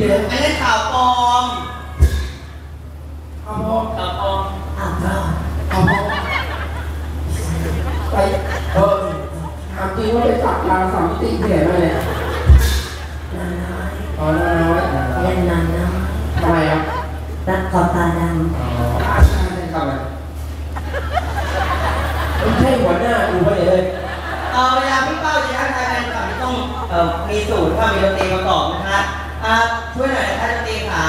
เขาเสียชีวิตเลยอันนี้ข่าวปลอมเอาพอข่าวปลอมอ้าวรอดเอาพอไปเออถามจริงว่าไปสักลาสามมิติที่ไหนมาเนี่ยนานน้อยอ๋อน้อยเล่นนานน้อยทำไมอะรักขอบตาดอ๋ออาชาเนี่ยทำไมไม่ใช่หัวหน้าดูไปเลยเออเวลาพี่เป้าจะทักทายกันก่อนต้องเอ่อมีสูตรถ้ามีดนตรีประกอบนะคะ ครับช่วยหน่อยนะคะดนตรีขา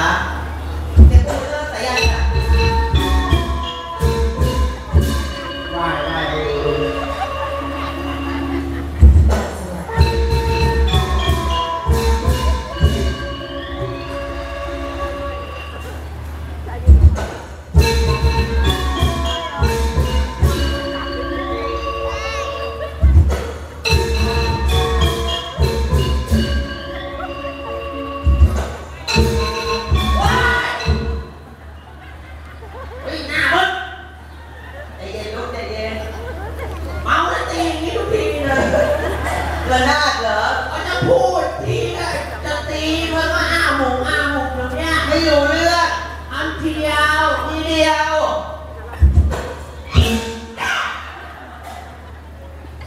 ระนาดเหรอเขาจะพูดทีนะจะตีเธอก็อ้าหมูอ้าหมูอย่างเนี้ยไม่อยู่เรื่องอันเดียวทีเดียว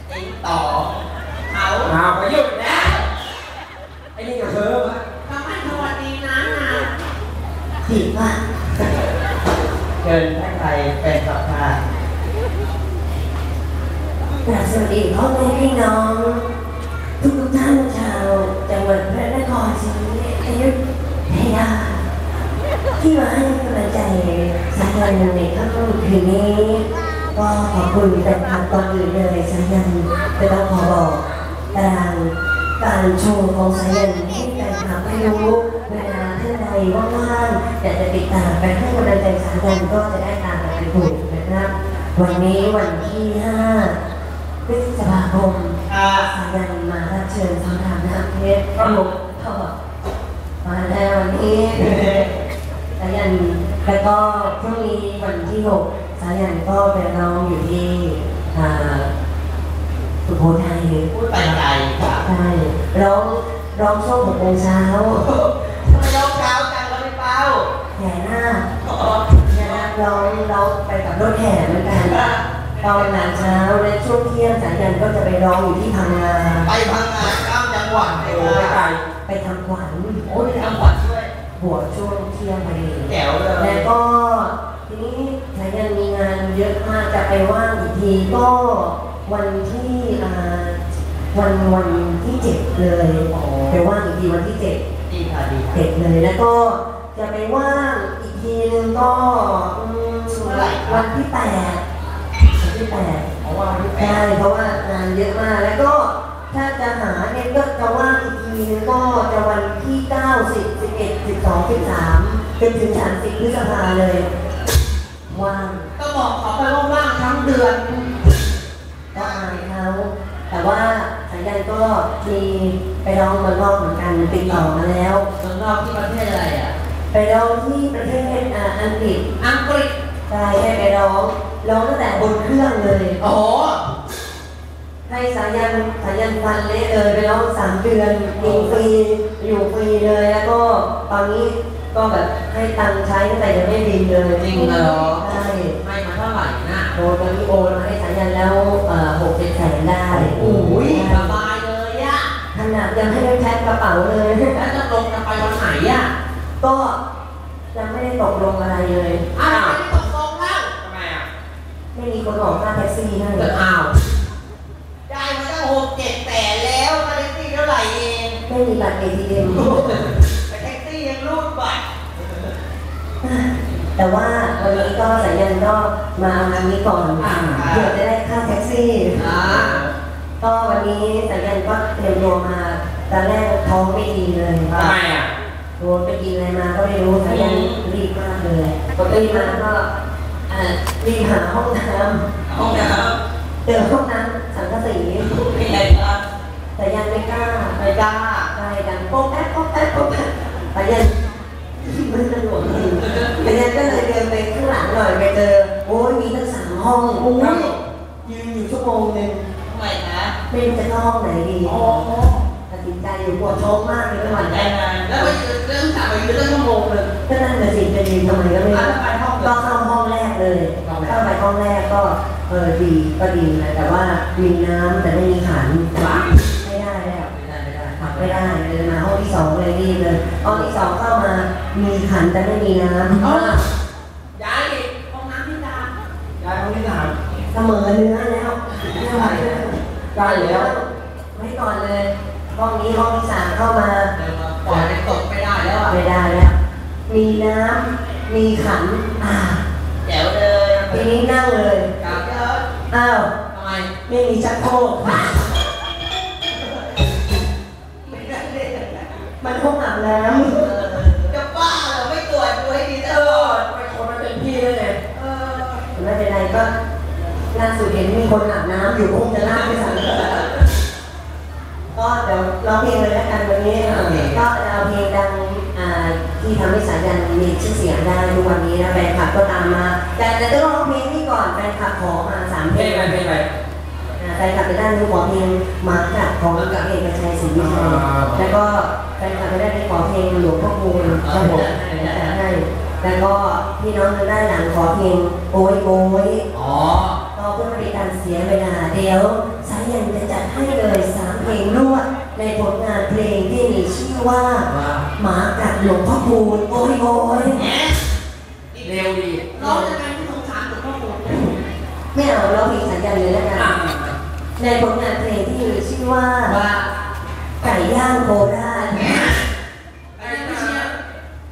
ติงต่อเขาอ้าวไปหยุดแล้วไอ้นี่ก็เพิ่มอะทำให้สวัสดีนะนะำผิดว่าเกินถ้าใครเป็นสัมภาษณ์กราบสวัสดีพ่อแม่พี่น้องทุ กทุกๆท่านชาวจังหวัดพระนครศรีอยุธยา ที่มาให้กำลังใจสายันในค่ำคืนนี้ ก็ขอบคุณแฟนคลับตอนอื่นเลยสายันจะต้องขอบอกตารางการโชว์ของสายันให้แฟนคลับได้รู้เวลาท่านใดว่างๆอยากจะติดตามไปให้กำลังใจสายันก็จะได้ตามไปถูกนะครับ วันนี้วันที่ 5พฤษภาคมอ่าสายันมารับ เชิญสองทางน้ำเพชรก็ลงท่อมาแล้ววันนี้สายันแล้วก็พรุ่งนี้วันที่หกสายันก็ไปร้องอยู่ที่อ่าสุโขทัยพูดไปไกลค่ะใช่ร้องร้องช่วงหกโมงเช้าทำไมเราเช้าจังเราไม่เป้าแห่หน้าแห่หน้าร้องร้องไปกับรถแห่เหมือนกัน ตอนหลังเช้าและช่วงเที่ยงสายันก็จะไปร้องอยู่ที่พังงาไปพังงานข้ามจังหวัดเลยโอ้ไม่ไกลค่ะไปทำขวัญโอ้ยทำขวัญด้วยหัวช่วงเที่ยงพอดีแจ๋วเลยแล้วก็ทีนี้สายันมีงานเยอะมากจะไปว่างอีกทีก็วันที่อ่าวันวันที่เจ็ดเลยไปว่างอีกทีวันที่เจ็ดดีค่ะดีค่ะเจ็ดเลยแล้วก็จะไปว่างอีกทีนึงก็อืมวันที่แปดวัน ที่แปดเพราะว่าวันที่แปใช่ดเพราะว่างานเยอะมากแล้วก็ถ้าจะหาเนี่ยก็จะว่างอีกทีนึงก็จะวันที่เก้าสิบสิบเอ็ดสิบสองสิบสามจนถึงสามสิบพฤษภาเลยว่างก็บอกเขาไปว่าว่างทั้งเดือน ก็อายเขาแต่ว่าสายันก็มีไปร้องเมืองนอกเหมือนกันติดต่อมาแล้วเมืองนอกที่ประเทศอะไรอะ ไปร้องที่ประเทศอ่าอังกฤษอังกฤษใช่ให้ไปร้อง ร้องตั้งแต่บนเครื่องเลยโอ้โหให้สายันสายันฟันเละเลยไปร้องสามเดือนยิงฟรีอยู่ฟรีเลยแล้วก็ตอนนี้ก็แบบให้ตังค์ใช้ตั้งแต่ยังไม่บินเลยจริงเหรอใช่ไม่มาเท่าไหร่นะโอนตอนนี้โอนมาให้สายันแล้วเอ่อหกเจ็ดแสนได้โอ้ยใช่สบายเลยอะขนาดยังให้ได้แพ็คกระเป๋าเลยแล้วจะลงจะไปวันไหนอะก็ยังไม่ได้ตกลงอะไรเลยอ้าวไม่ได้ตกลงแล้ว ทำไมอะ ไม่มี คนออกค่าแท็กซี่ให้เกิดอ้าวได้มาตั้งหกเจ็ดแสนแล้วมาแท็กซี่เท่าไหร่เองไม่มีบัตร ATM ไปแท็กซี่ยังรูดบัตรแต่ว่าวันนี้ก็สายันก็มาเอางานนี้ก่อนเพื่อจะได้ค่าแท็กซี่อ่าก็วันนี้สายันก็เตรียมตัวมาตอนแรกท้องไม่ดีเลยทำไมอะโดนไปกินอะไรมาก็ไม่รู้สายันรีบมากเลยพอรีบมาก็ เอ่อรีบหาห้องน้ห้องน้ำเจอห้องน้ำสังกะสีำมีอะไรครับสายันไม่กล้าไม่กล้าได้ดังโป๊ะแป๊ะโป๊ะแป๊ะโป๊ะแป๊ะสายันมันสนุกจริงสายันก็เลยเดินไปข้างหลังหน่อยไปเจอโอ้ยมีตั้งสามห้องโอ้ยยืนอยู่ชั่วโมงหนึ่งทำไมคะไม่รู้จะเข้าห้องไหนดีโอ้ตัดสินใจอยู่ปวดท้องมากเลยทุกวันใจงานแล้วไปยืนเรื่องถามไปยืนเรื่องชั่วโมงเลยก็นั่นน่ะสิจะยืนทำไมก็ไม่อะรู้ เลยเข้าไปห้องแรกก็เออดีก็ดีนะแต่ว่ามีน้ำแต่ไม่มีขันว้าไม่ได้แล้วไม่ได้ไม่ได้ขับไม่ได้เลยมาห้องที่สองเลยรีบเลยห้องที่สองเข้ามามีขันแต่ไม่มีน้ำเอาล่ะย้ายอีกห้องน้ำที่ตามยายคนที่สามเสมอเนื้อแล้วไม่ไหวแล้วได้แล้วไว้ก่อนเลยห้องนี้ห้องที่สามเข้ามาเดินมาปล่อยให้ตกไม่ได้แล้วอะไม่ได้แล้วมีน้ำมีขันอ่า แจ๋วเลยทีนี้นั่งเลยกลับเยอะอ้าวทำไมไม่มีชักโครกไม่ได้เลยมันห้องอาบน้จะบ้าเหรอไม่ตรวจดูให้ดีซะก่อนไปคนมาเต็มที่เลยเนี่ยเออำไม่เป็นไรก็ล่าสุดเห็นมีคนอาบน้ำอยู่คงจะลากไปสั่งก็เดี๋ยวร้องเพลงเลยแล้วกันวันนี้ก็จะเอาเพลงดังอ่า ที่ทำให้สายันมีชื่อเสียงได้ทุกวันนี้นะแฟนคลับก็ตามมา แต่แต่ต้องร้องเพลงนี้ก่อนแฟนคลับขอมาสามเพเพลลงงอะไรเพลงอะไรอ่าแฟนคลับไปด้านนู้นขอเพลงมาจากของเอกชัยศรีวิชัยแล้วก็แฟนคลับไปด้านนี้ขอเพลงหลวงพ่อคูณครับผมแต่ให้แล้วก็พี่น้องทางด้านหลังขอเพลงโอยโอยอ๋อก็เพื่อไม่เป็นการเสียเวลาเดี๋ยวสายันจะจัดให้เลยสามเพลงรวดในผลงานเพลงที่มี ชื่อว่าว่าหมากัดหลวงพ่อคูณโอยโอยแหมเร็วดีน้องจะไปที่สงสารหลวงพ่อปู่ไม่เอาเราเพลงสายันเลยแล้วกันอะในผลงานเพลงที่มีชื่อว่าว่าไก่ย่างโคราชไอ้ไม่เชียร์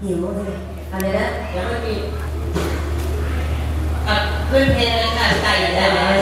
หิวเลยอะไรนะยังไม่มีอะขึ้นเพลงเลยค่ะไก่เดี๋ยวไ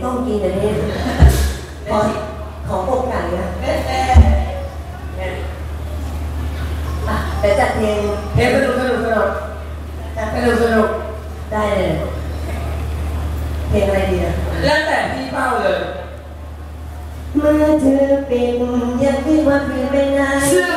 เอาไก่ไปต้มกินเดี๋ยวนี้ขอขออกไก่นะเอ๊ะเอ๊ะอะเดี๋ยวจัดเพลงเพลงสนุกสนุกสนุกสนุกสนุกได้เลยเพลงอะไรดีอะแล้วแต่พี่เป้าเลย เมื่อเธอเป็นอยากที่ว่าเปลี่ยนไปไหนเชื่อ